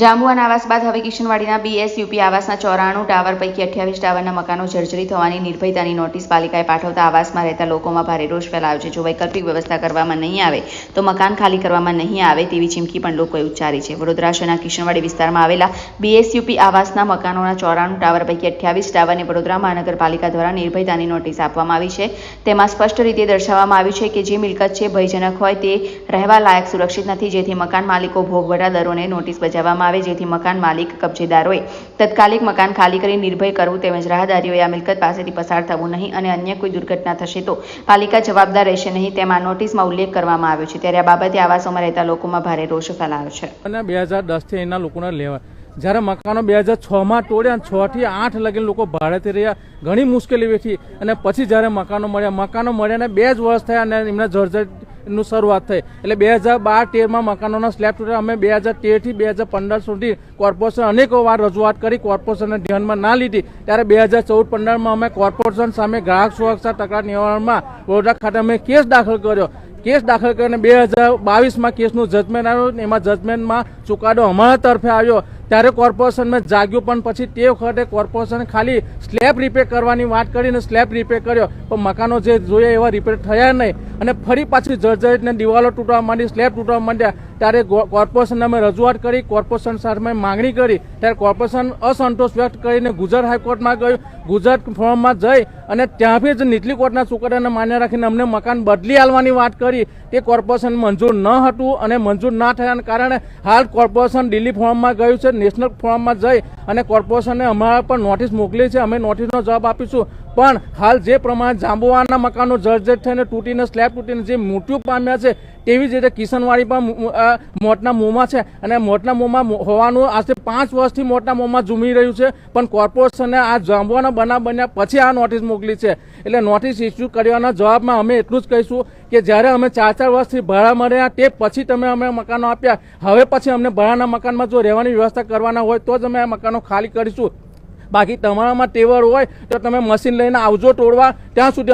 જાંબુઆન આવાસ બાદ હવે કિશનવાડીના બીએસયુપી આવાસના ચોરાણું ટાવર પૈકી અઠ્યાવીસ ટાવરના મકાનો જર્જરિત થવાની નિર્ભયતાની નોટિસ પાલિકાએ પાઠવતા આવાસમાં રહેતા લોકોમાં ભારે રોષ ફેલાયો છે. જો વૈકલ્પિક વ્યવસ્થા કરવામાં નહીં આવે, તો મકાન ખાલી કરવામાં નહીં આવે તેવી ચીમકી પણ લોકોએ ઉચ્ચારી છે. વડોદરા શહેરના કિશનવાડી વિસ્તારમાં આવેલા બીએસયુપી આવાસના મકાનોના ચોરાણું ટાવર પૈકી અઠ્યાવીસ ટાવરને વડોદરા મહાનગરપાલિકા દ્વારા નિર્ભયતાની નોટિસ આપવામાં આવી છે. તેમાં સ્પષ્ટ રીતે દર્શાવવામાં આવ્યું છે કે જે મિલકત છે ભયજનક હોય તે રહેવા લાયક સુરક્ષિત નથી, જેથી મકાન માલિકો ભોગવટા દરોને નોટિસ બજાવવામાં આવે જેથી મકાન માલિક કબજેદારોએ તત્કાલિક મકાન ખાલી કરી નિર્ભય કરવું તેમજ રાહદારીઓએ આ મિલકત પાસેથી પસાર થવું નહીં અને અન્ય કોઈ દુર્ઘટના થશે તો પાલિકા જવાબદાર રહેશે નહીં તેમાં નોટિસમાં ઉલ્લેખ કરવામાં આવ્યો છે. ત્યારે આ બાબતે આવાસોમાં રહેતા લોકોમાં ભારે રોષ ફેલાયો છે. અને બે હજાર દસથી એના લોકોને લેવા. જ્યારે મકાનો બે હજાર છમાં તોડ્યા છ થી આઠ લગીને લોકો ભાડેથી રહ્યા, ઘણી મુશ્કેલી વેઠી. અને પછી જ્યારે મકાનો મળ્યા મકાનો મળ્યા ને બે જ વર્ષ થયા અને એમના જર્જરનું શરૂઆત થઈ. એટલે બે હજાર બાર તેરમાં મકાનોના સ્લેબ તૂટ્યા. અમે બે હજાર તેરથી બે હજાર પંદર સુધી કોર્પોરેશન અનેકો વાર રજૂઆત કરી કોર્પોરેશનને ધ્યાનમાં ના લીધી. ત્યારે બે હજાર ચૌદ પંદરમાં અમે કોર્પોરેશન સામે ગ્રાહક સુરક્ષા તકરાર નિવારણમાં વડોદરા ખાતે અમે કેસ દાખલ કર્યો. કેસ દાખલ કરીને બે હજાર બાવીસમાં કેસનું જજમેન્ટ આવ્યું. એમાં જજમેન્ટમાં ચુકાદો અમારા તરફે આવ્યો. ત્યારે કોર્પોરેશનમાં જાગ્યું, પણ પછી તે વખતે કોર્પોરેશન ખાલી સ્લેબ રિપેર કરવાની વાત કરીને સ્લેબ રિપેર કર્યો. પણ મકાનો જે જોઈએ એવા રિપેર થયા નહીં. અને ફરી પાછી જર્જરિતને દિવાલો તૂટવા માંડી, સ્લેબ તૂટવા માંડ્યા. ત્યારે કોર્પોરેશનને અમે રજૂઆત કરી, કોર્પોરેશન સામે માંગણી કરી. ત્યારે કોર્પોરેશન અસંતોષ વ્યક્ત કરીને ગુજરાત હાઈકોર્ટમાં ગયું. ગુજરાત ફોર્મમાં જઈ અને ત્યાંથી જ નીચલી કોર્ટના ચુકાદાને માન્ય રાખીને અમને મકાન બદલી આલવાની વાત કરી. તે કોર્પોરેશન મંજૂર ન હતું અને મંજૂર ના થયાના કારણે હાલ કોર્પોરેશન દિલ્હી ફોર્મમાં ગયું છે. નેશનલ ફોર્મમાં જઈ અને કોર્પોરેશને અમારા પર નોટિસ મોકલી છે. અમે નોટિસનો જવાબ આપીશું. પણ હાલ જે પ્રમાણે જાંબુવાના મકાનો જર્જર થઈને તૂટીને સ્લેબ તૂટીને જે મૃત્યુ પામ્યા છે, તેવી જ રીતે કિશનવાડી પણ મોટના મોંમાં છે. અને મોટના મોંમાં હોવાનું આજે પાંચ વર્ષથી મોટના મોંમાં ઝૂમી રહ્યું છે, પણ કોર્પોરેશને આ જાંબુવાના બનાવ બન્યા પછી આ નોટિસ મોકલી છે. એટલે નોટિસ ઇસ્યુ કરવાના જવાબમાં અમે એટલું જ કહીશું કે જ્યારે અમે ચાર ચાર વર્ષથી ભાડા મળ્યા, તે પછી તમે અમે મકાનો આપ્યા. હવે પછી અમને ભાડાના મકાનમાં જો રહેવાની વ્યવસ્થા કરવાના હોય, તો જ અમે આ મકાનો ખાલી કરીશું. બાકી તમારામાં ટેવર હોય તો તમે મશીન લઈને આવજો તોડવા ત્યાં સુધી